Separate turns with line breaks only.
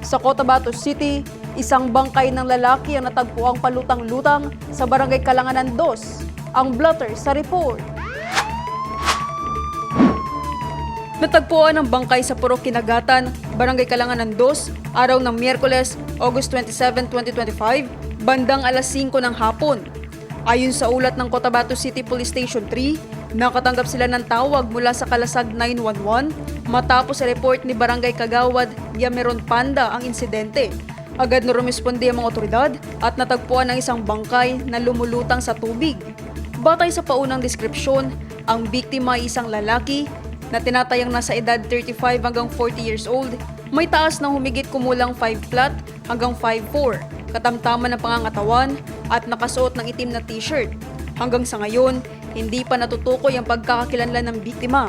Sa Cotabato City, isang bangkay ng lalaki ang natagpuang palutang-lutang sa barangay Kalanganan 2. Ang blotter sa report. Natagpuan ang bangkay sa Purok Kinagatan, Barangay Kalanganan 2, araw ng Miyerkules, August 27, 2025, bandang alas 5 ng hapon. Ayon sa ulat ng Cotabato City Police Station 3, nakatanggap sila ng tawag mula sa Kalasag 911 matapos sa report ni Barangay Kagawad Yameron Panda ang insidente. Agad na rumisponde ang mga otoridad at natagpuan ang isang bangkay na lumulutang sa tubig. Batay sa paunang deskripsyon, ang biktima ay isang lalaki na tinatayang nasa edad 35 hanggang 40 years old, may taas na humigit kumulang 5 flat hanggang 5'4", katamtaman ng pangangatawan at nakasuot ng itim na t-shirt. Hanggang sa ngayon, hindi pa natutukoy ang pagkakakilanlan ng biktima.